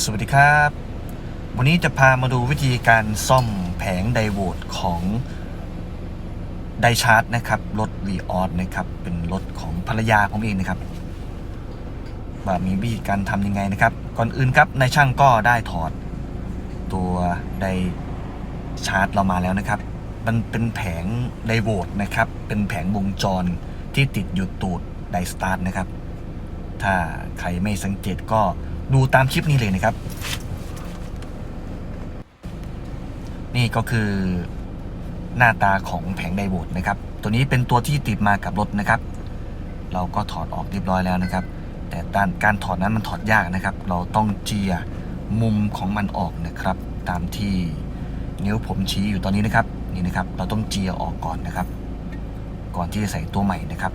สวัสดีครับ วันนี้จะพามาดูวิธีการซ่อมแผงไดโวดของไดชาร์จนะครับ รถ v ีออสนะครับ เป็นรถของภรรยาผมเองนะครับ ว่ามีวิธีการทำยังไงนะครับ ก่อนอื่นครับนายช่างก็ได้ถอดตัวไดชาร์จเรามาแล้วนะครับ มันเป็นแผงไดโวดนะครับ เป็นแผงวงจรที่ติดอยู่ตูดไดสตาร์ทนะครับ ถ้าใครไม่สังเกตก็ ดูตามคลิปนี้เลยนะครับ นี่ก็คือหน้าตาของแผงไดโวดนะครับ ตัวนี้เป็นตัวที่ติดมากับรถนะครับ เราก็ถอดออกเรียบร้อยแล้วนะครับ แต่การการถอดนั้นมันถอดยากนะครับ เราต้องเจียมุมของมันออกนะครับ ตามที่นิ้วผมชี้อยู่ตอนนี้นะครับ นี่นะครับ เราต้องเจียออกก่อนนะครับ ก่อนที่จะใส่ตัวใหม่นะครับ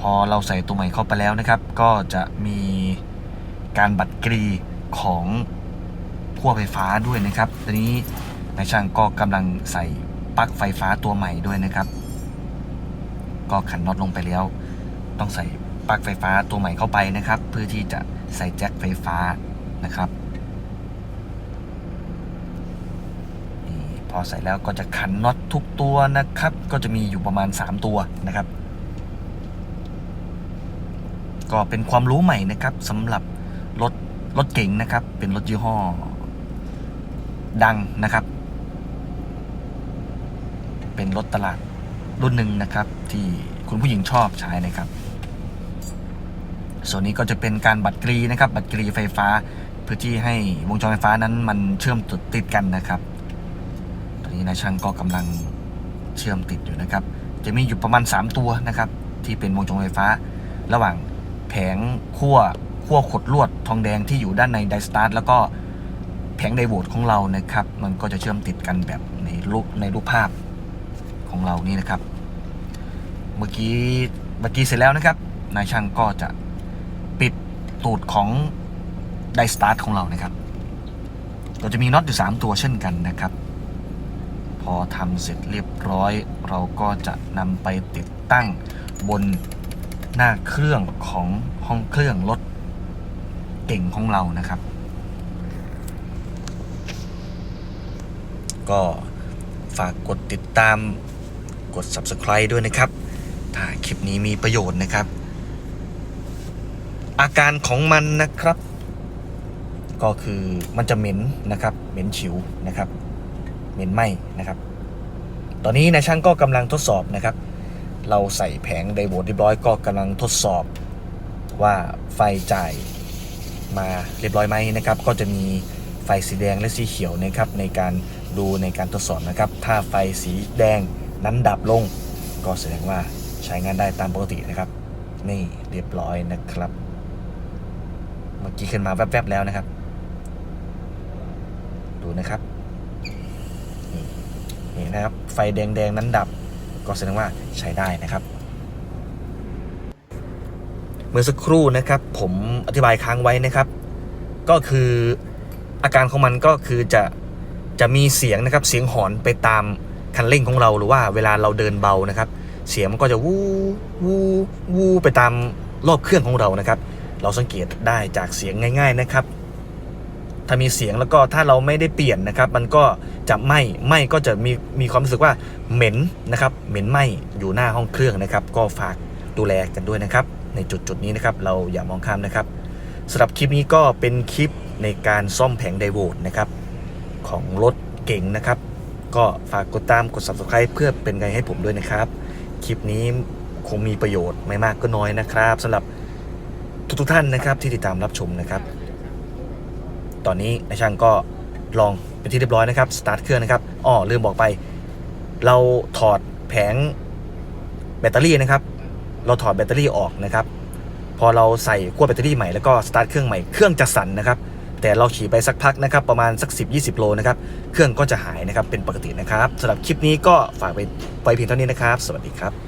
พอเราใส่ตัวใหม่เข้าไปแล้วนะครับ ก็จะมีการบัดกรีของขั้วไฟฟ้าด้วยนะครับตอนนี้นายช่างก็กำลังใส่ปลั๊กไฟฟ้าตัวใหม่ด้วยนะครับ ก็ขันน็อตลงไปแล้ว ต้องใส่ปลั๊กไฟฟ้าตัวใหม่เข้าไปนะครับ เพื่อที่จะใส่แจ็คไฟฟ้านะครับพอใส่แล้วก็จะขันน็อตทุกตัวนะครับ ก็จะมีอยู่ประมาณ 3 ตัวนะครับ ก็เป็นความรู้ใหม่นะครับสำหรับรถรถเก๋งนะครับ เป็นรถยี่ห้อ ดังนะครับ เป็นรถตลาดรุ่นหนึ่งนะครับ ที่คุณผู้หญิงชอบใช้นะครับ ส่วนนี้ก็จะเป็นการบัตรกรีนะครับ บัตรกรีไฟฟ้าเพื่อที่ให้วงจรไฟฟ้านั้นมันเชื่อมติดติดกันนะครับตอนนี้นายช่างก็กำลังเชื่อมติดอยู่นะครับ จะมีอยู่ประมาณ 3 ตัวนะครับ ที่เป็นวงจรไฟฟ้าระหว่าง แผงขั้วขั้วขดลวดทองแดงที่อยู่ด้านในไดสตาร์ทแล้วก็แผงไดโวดของเรานะครับ มันก็จะเชื่อมติดกันแบบในรูปในรูปภาพของเรานี่นะครับ เมื่อกี้เมื่อกี้เสร็จแล้วนะครับนายช่างก็จะปิดตูดของไดสตาร์ทของเรานะครับก็จะมีน็อตอยู่ 3 ตัวเช่นกันนะครับ พอทำเสร็จเรียบร้อย เราก็จะนำไปติดตั้งบน หน้าเครื่องของห้องเครื่องรถเก่งของเรานะครับ ก็ฝากกดติดตามกด subscribe ด้วยนะครับ ถ้าคลิปนี้มีประโยชน์นะครับ อาการของมันนะครับ ก็คือมันจะเหม็นนะครับ เหม็นฉิวนะครับ เหม็นไหมนะครับ ตอนนี้นายช่างก็กำลังทดสอบนะครับ เราใส่แผงไดโวดเรียบร้อยก็กำลังทดสอบว่าไฟจ่ายมาเรียบร้อยไหมนะครับ ก็จะมีไฟสีแดงและสีเขียวนะครับในการดูในการทดสอบนะครับ ถ้าไฟสีแดงนั้นดับลง ก็แสดงว่าใช้งานได้ตามปกตินะครับ นี่เรียบร้อยนะครับ เมื่อกี้ขึ้นมาแวบๆแล้วนะครับ ดูนะครับนี่นี่นะครับ ไฟแดงๆนั้นดับ ก็แสดงว่าใช้ได้นะครับ เมื่อสักครู่นะครับผมอธิบายค้างไว้นะครับ ก็คืออาการของมันก็คือจะจะมีเสียงนะครับเสียงหอนไปตามคันเร่งของเราหรือว่าเวลาเราเดินเบานะครับ เสียงมันก็จะวูวูวูไปตามรอบเครื่องของเรานะครับ เราสังเกตได้จากเสียงง่าย ๆนะครับ ถ้ามีเสียงแล้วก็ถ้าเราไม่ได้เปลี่ยนนะครับ มันก็จะไหม้ไหม้ก็จะมีมีความรู้สึกว่าเหม็นนะครับ เหม็นไหม้อยู่หน้าห้องเครื่องนะครับ ก็ฝากดูแลกันด้วยนะครับ ในจุดจุดนี้นะครับ เราอย่ามองข้ามนะครับสำหรับคลิปนี้ก็เป็นคลิปในการซ่อมแผงไดโวดนะครับ ของรถเก่งนะครับ ก็ฝากกดตามกด subscribe เพื่อเป็นกำลังใจให้ผมด้วยนะครับ คลิปนี้คงมีประโยชน์ไม่มากก็น้อยนะครับสำหรับทุกๆท่านนะครับที่ติดตามรับชมนะครับ ตอนนี้นายช่างก็ลองเป็นที่เรียบร้อยนะครับสตาร์ทเครื่องนะครับอ้อลืมบอกไป เราถอดแผงแบตเตอรี่นะครับ เราถอดแบตเตอรี่ออกนะครับ พอเราใส่ขั้วแบตเตอรี่ใหม่แล้วก็สตาร์ทเครื่องใหม่เครื่องจะสั่นนะครับ แต่เราขี่ไปสักพักนะครับ ประมาณสัก 10-20 โลนะครับ เครื่องก็จะหายนะครับเป็นปกตินะครับสำหรับคลิปนี้ก็ฝากไปไปเพียงเท่านี้นะครับ สวัสดีครับ